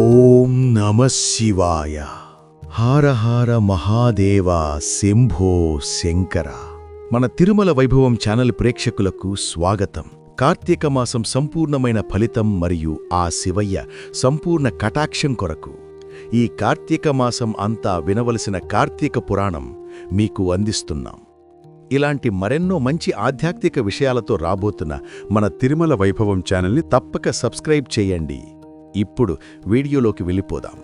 ఓం నమ శివాయ. హార హార మహాదేవ శంభో శంకర. మన తిరుమల వైభవం ఛానల్ ప్రేక్షకులకు స్వాగతం. కార్తీక మాసం సంపూర్ణమైన ఫలితం మరియు ఆ శివయ్య సంపూర్ణ కటాక్షం కొరకు. ఈ కార్తీక మాసం అంతా వినవలసిన కార్తీక పురాణం మీకు అందిస్తున్నాం. ఇలాంటి మరెన్నో మంచి ఆధ్యాత్మిక విషయాలతో రాబోతున్న మన తిరుమల వైభవం ఛానల్ని తప్పక సబ్స్క్రైబ్ చేయండి. ఇప్పుడు వీడియోలోకి వెళ్ళిపోదాం.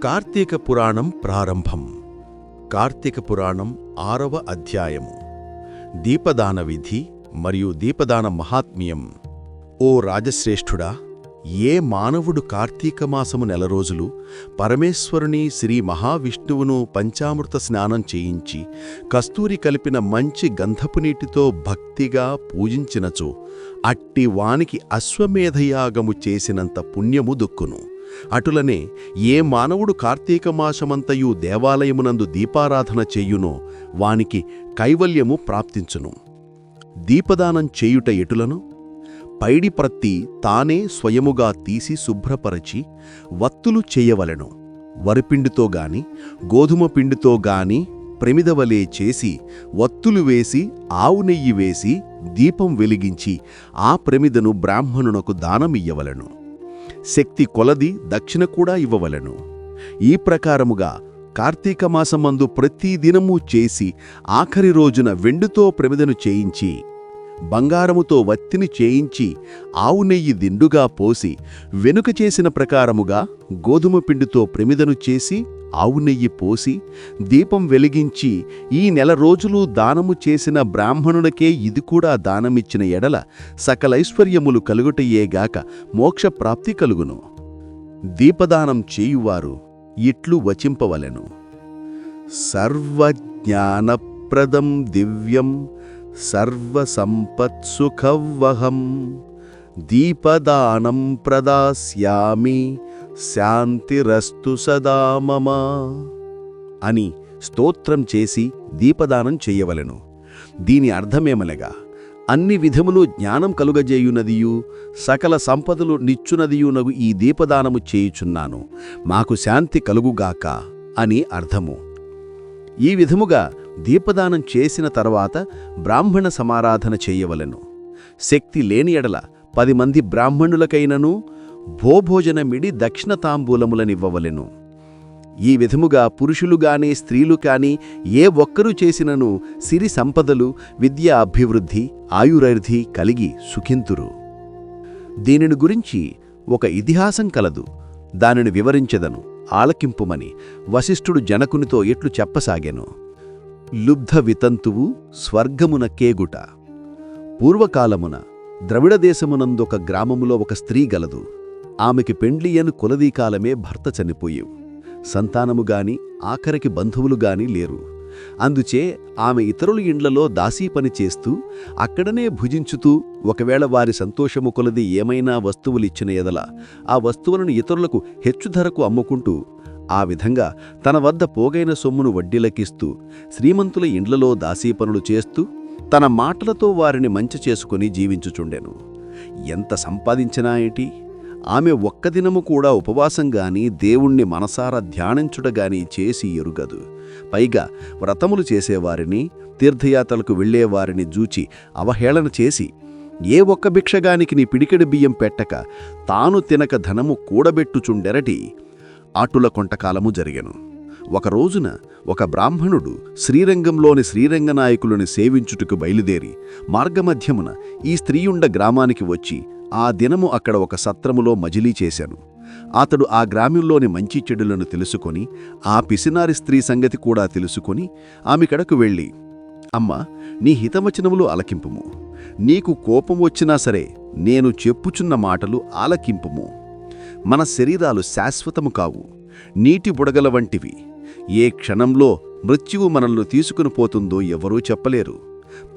కార్తీక పురాణం ప్రారంభం. కార్తీక పురాణం ఆరవ అధ్యాయము. దీపదాన విధి మరియు దీపదాన మహాత్మ్యం. ఓ రాజశ్రేష్ఠుడా ఏ మానవుడు కార్తీక మాసము నెల రోజులు పరమేశ్వరుని శ్రీ మహావిష్ణువును పంచామృత స్నానం చేయించి కస్తూరి కలిపిన మంచి గంధపు నీటితో భక్తిగా పూజించినచో అట్టి వానికి అశ్వమేధయాగము చేసినంత పుణ్యము దుక్కును. అటులనే ఏ మానవుడు కార్తీక మాసమంతయు దేవాలయమునందు దీపారాధన చెయ్యునో వానికి కైవల్యము ప్రాప్తించును. దీపదానం చేయుట ఎటులను? పైడి ప్రత్తి తానే స్వయముగా తీసి శుభ్రపరచి వత్తులు చేయవలెను. వరిపిండితో గాని గోధుమ పిండితో గాని ప్రమిదవలే చేసి వత్తులు వేసి ఆవు నెయ్యి వేసి దీపం వెలిగించి ఆ ప్రమిదను బ్రాహ్మణునకు దానమియ్యవలను. శక్తి కొలది దక్షిణ కూడా ఇవ్వవలెను. ఈ ప్రకారముగా కార్తీక మాసమందు ప్రతిదినము చేసి ఆఖరి రోజున వెండితో ప్రమిదను చేయించి బంగారముతో వత్తిని చేయించి ఆవు నెయ్యి దిండుగా పోసి వెనుక చేసిన ప్రకారముగా గోధుమ పిండితో ప్రమిదను చేసి ఆవు నెయ్యి పోసి దీపం వెలిగించి ఈ నెల రోజులు దానము చేసిన బ్రాహ్మణులకే ఇది కూడా దానమిచ్చిన ఎడల సకలైశ్వర్యములు కలుగుటయ్యేగాక మోక్షప్రాప్తి కలుగును. దీపదానం చేయువారు ఇట్లు వచింపవలెను. సర్వజ్ఞానప్రదం దివ్యం సర్వసంపత్సుఖవహం దీపదానం ప్రదాస్యామి శాంతిరస్తు సదా మమ అని స్తోత్రం చేసి దీపదానం చెయ్యవలెను దీని అర్థమేమనగా అన్ని విధములు జ్ఞానం కలుగజేయునదియు సకల సంపదలు నిచ్చునదియునగు ఈ దీపదానము చేయుచున్నాను. మాకు శాంతి కలుగుగాక అని అర్థము. ఈ విధముగా దీపదానం చేసిన తర్వాత బ్రాహ్మణ సమారాధన చెయ్యవలెను శక్తి లేని ఎడల పది మంది బ్రాహ్మణులకైనను భోభోజనమిడి దక్షిణ తాంబూలములనివ్వవలెను. ఈ విధముగా పురుషులు గాని స్త్రీలు కాని ఏ ఒక్కరూ చేసినను సిరి సంపదలు విద్యా అభివృద్ధి ఆయురర్ధి కలిగి సుఖింతురు. దీనిని గురించి ఒక ఇతిహాసం కలదు. దానిని వివరించెదను ఆలకింపుమని వశిష్ఠుడు జనకునితో ఎట్లు చెప్పసాగెను. లుబ్ధ వితంతువు స్వర్గమున కేగుట. పూర్వకాలమున ద్రవిడదేశమునందొక గ్రామములో ఒక స్త్రీ గలదు. ఆమెకి పెండ్లియను కులదీకాలమే భర్త చనిపోయేవు. సంతానముగాని ఆఖరికి బంధువులుగాని లేరు. అందుచే ఆమె ఇతరుల ఇండ్లలో దాసీ పని చేస్తూ అక్కడనే భుజించుతూ ఒకవేళ వారి సంతోషము కొలది ఏమైనా వస్తువులిచ్చిన ఎదల ఆ వస్తువులను ఇతరులకు హెచ్చు ధరకు అమ్ముకుంటూ ఆ విధంగా తన వద్ద పోగైన సొమ్మును వడ్డీలకిస్తూ శ్రీమంతుల ఇండ్లలో దాసీపనులు చేస్తూ తన మాటలతో వారిని మంచి చేసుకుని జీవించుచుండెను. ఎంత సంపాదించినా ఏంటి? ఆమె ఒక్కదినము కూడా ఉపవాసం గాని దేవుణ్ణి మనసారా ధ్యానించుటగాని చేసి ఎరుగదు. పైగా వ్రతములు చేసేవారిని తీర్థయాత్రలకు వెళ్ళేవారిని జూచి అవహేళన చేసి ఏ ఒక్క భిక్షగానికి నీ పిడికెడు బియ్యం పెట్టక తాను తినక ధనము కూడబెట్టుచుండెరటి? ఆటుల కొంటకాలము జరిగెను. ఒక రోజున ఒక బ్రాహ్మణుడు శ్రీరంగంలోని శ్రీరంగనాయకులను సేవించుటకు బయలుదేరి మార్గమధ్యమున ఈ స్త్రీయుండ గ్రామానికి వచ్చి ఆ దినము అక్కడ ఒక సత్రములో మజిలీ చేశాను అతడు ఆ గ్రామంలోని మంచి చెడులను తెలుసుకొని ఆ పిసినారి స్త్రీ సంగతి కూడా తెలుసుకొని ఆమె కడకు వెళ్ళి అమ్మ నీ హితవచనములు అలకింపుము నీకు కోపం వచ్చినా సరే నేను చెప్పుచున్న మాటలు ఆలకింపుము. మన శరీరాలు శాశ్వతము కావు. నీటి బుడగల వంటివి. ఏ క్షణంలో మృత్యువు మనల్ని తీసుకుని పోతుందో ఎవరూ చెప్పలేరు.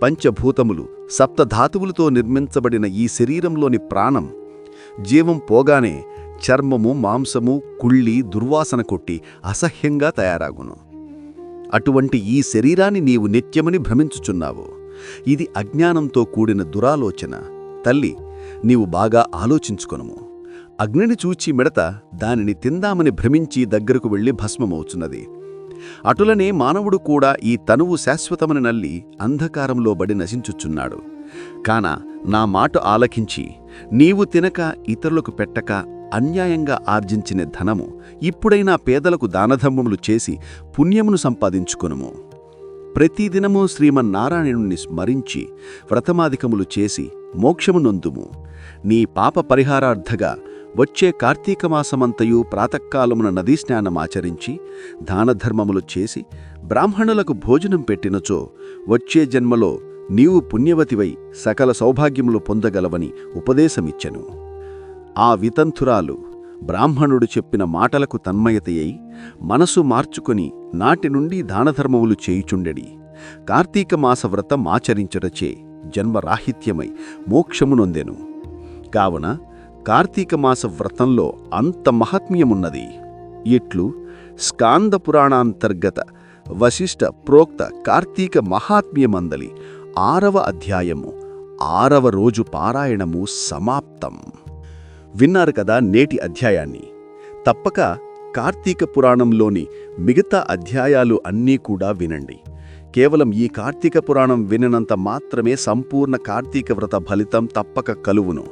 పంచభూతములు సప్తధాతువులతో నిర్మించబడిన ఈ శరీరంలోని ప్రాణం జీవం పోగానే చర్మము మాంసము కుళ్ళి దుర్వాసన కొట్టి అసహ్యంగా తయారాగును. అటువంటి ఈ శరీరాన్ని నీవు నిత్యమని భ్రమించుచున్నావు. ఇది అజ్ఞానంతో కూడిన దురాలోచన. తల్లి నీవు బాగా ఆలోచించుకొనుము. అగ్నిని చూచి మిడత దానిని తిందామని భ్రమించి దగ్గరకు వెళ్ళి భస్మమవుచున్నది. అటులనే మానవుడు కూడా ఈ తనువు శాశ్వతమని నల్లి అంధకారంలో బడి నశించుచున్నాడు. కాన నా మాట ఆలకించి నీవు తినక ఇతరులకు పెట్టక అన్యాయంగా ఆర్జించిన ధనము ఇప్పుడైనా పేదలకు దానధర్మములు చేసి పుణ్యమును సంపాదించుకొనుము. ప్రతిదినము శ్రీమన్నారాయణుణ్ణి స్మరించి వ్రతమాధికములు చేసి మోక్షమునొందుము నీ పాప పరిహారార్థగా వచ్చే కార్తీక మాసమంతయు ప్రాతకాలమున నదీ స్నానమాచరించి దానధర్మములు చేసి బ్రాహ్మణులకు భోజనం పెట్టినచో వచ్చే జన్మలో నీవు పుణ్యవతివై సకల సౌభాగ్యములు పొందగలవని ఉపదేశమిచ్చెను. ఆ వితంతురాలు బ్రాహ్మణుడు చెప్పిన మాటలకు తన్మయతయై మనసు మార్చుకొని నాటి నుండి దానధర్మములు చేయుచుండెడి. కార్తీక మాస వ్రతం ఆచరించడచే జన్మరాహిత్యమై మోక్షమునొందెను కావున కార్తీక మాస వ్రతంలో అంత మహాత్మ్యమున్నది. ఇట్లు స్కాంద పురాణాంతర్గత వశిష్ఠ ప్రోక్త కార్తీక మహాత్మ్యమందలి ఆరవ అధ్యాయము ఆరవ రోజు పారాయణము సమాప్తం. విన్నారు కదా నేటి అధ్యాయాన్ని. తప్పక కార్తీక పురాణంలోని మిగతా అధ్యాయాలు అన్నీ కూడా వినండి. కేవలం ఈ కార్తీక పురాణం వినినంత మాత్రమే సంపూర్ణ కార్తీక వ్రత ఫలితం తప్పక కలువును.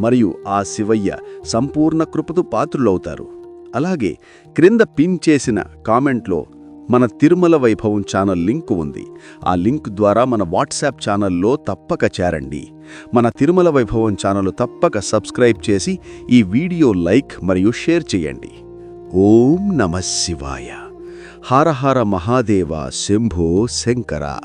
మరియు ఆ శివయ్య సంపూర్ణ కృపకు పాత్రులవుతారు. అలాగే క్రింద పిన్ చేసిన కామెంట్లో మన తిరుమల వైభవం ఛానల్ లింక్ ఉంది. ఆ లింక్ ద్వారా మన వాట్సాప్ ఛానల్లో తప్పక చేరండి. మన తిరుమల వైభవం ఛానల్ తప్పక సబ్స్క్రైబ్ చేసి ఈ వీడియో లైక్ మరియు షేర్ చేయండి. ఓం నమ శివాయ. హర మహాదేవ శంభో శంకరా